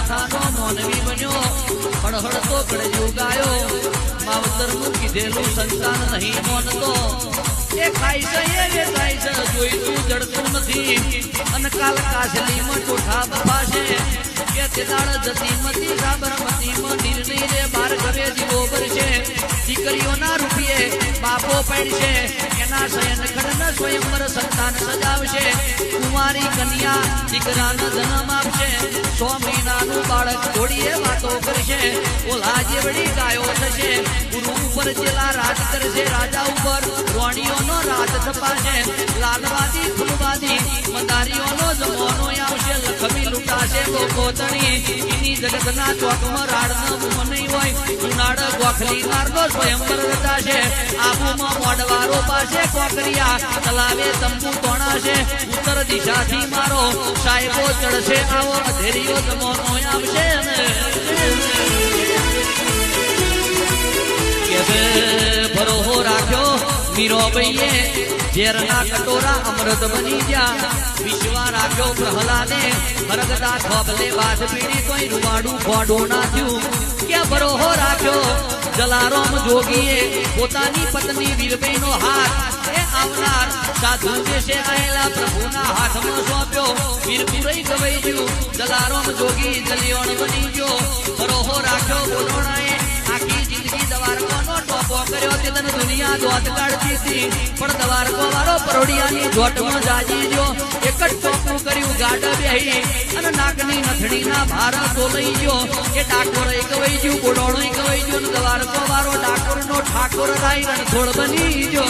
માથાનો મોનવી બન્યો હળહળતો કળજુ ગાયો માવતરનું કીધેલું સંતાન નહીં મોનતો એ ખાઈ છે એ વેચાય છે જોઈતું જડતું નથી અને કાલ કાસલીમાં ચોઠા બફાશે કે તેદાળ જતી મતી સાબરમતીમાં નિર્ણય રે બાર ઘરે જીવો ભરશે દીકરીઓના રૂપિયે બાપો પડશે શયન ખડન સ્વયંવર સંતાન સજાવશે. કુમારી કન્યા દીકરાનો જન્મ આપશે. સો મહિનાનું બાળક ઘોડીએ વાતો કરશે. ઓલા જેવડી ગાયો થશે. ગુરુ ઉપર જેલા રાજ કરશે. રાજા ઉપર રોણીઓનો રાજ થપાશે. લાલવાદી, ફૂલવાદી, મંદારીઓનો જમવાનો આવશે. લખમી લૂંટાશે ગોતણી એની જગતના ચોકમાં રાડનો બૂમ હોય. જુનાડ ગોખલી નારનો સ્વયંવર મારો સાહેબો ચડશે, આવો અધેરીઓ જમવાનો આવશે ભરોહો રાખ્યો મીરોબઈએ. ઝેરના કટોરા અમૃત બની ગયા. વિશ્વા રાખ્યો પ્રહલાદે. હરગદા ખોબલે વાત પીડી તોય રૂવાડું ગોડો નાખ્યું કે ભરોહો રાખ્યો? જલારામ જોગીએ પોતાની પત્ની વીરબઈનો હાથ એ આવનાર સાધુ દેશે આયેલા પ્રભુના હાથમાં સોંપ્યો. વીરપુરઈ ગવાઈ ગયું. જલારામ જોગી જલિયોણ બની ગયો. બરોહો રાખ્યો બોલોણાએ. આખી જિંદગી દવારકોનો ટોપો કર્યો. તે તને દુનિયા દોત કાઢતી હતી. પણ દવારકો પરોડિયાની જોટમાં જાજી જો. એક જ ટોપું કર્યું ગાડ બેહી. અને નાકની નથડીના ભાર તો લઈ ગયો. એ ડાકોર એક વઈ ગયું ગોડોણો એક વઈ ગયો ને દવારકો વાળો ડાકોરનો ઠાકોર રાઈ રણછોડ બની જો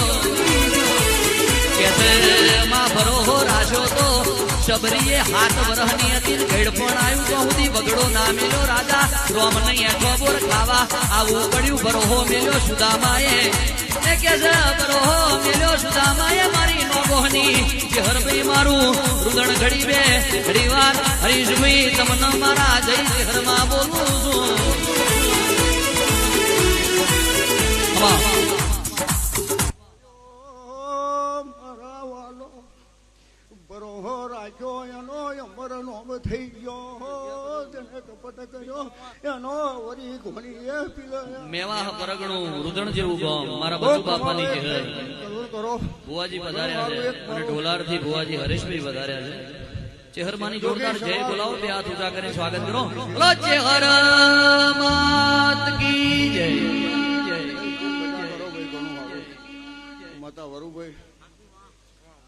માં ભરોહો રાજો તો. શબરીએ હાથ વરહની હતી ને પણ આવ્યું તો સુધી બગડો ના મેલ્યો રાજા. રોમ નહીં એઠો બોર ખાવા આવું પડ્યું, ભરોહો મેલ્યો સુદામાએ. કે છે ભરોહો મેલ્યો સુદામાએ નોગોહની કે હરભાઈ મારું રુદણ ઘડી બે, ઘડી વાર હરીશભાઈ તમને મારા જય હરમાં બોલું છું. થઈ ગયો તેને કપટ કર્યો એનો વરી ઘોણીએ પીગળ્યા. મેવાહ પરગણું રુદણ જેવું ગામ મારા બચુ બાપાની જે હે કરો ભુવાજી પધાર્યા છે અને ઢોલારથી ભુવાજી હરેશભાઈ પધાર્યા છે. ચેહરમાની જોરદાર જય બોલાવો બે હાથ ઊંચા કરીને સ્વાગત કરો. ચેહર માત કી જય.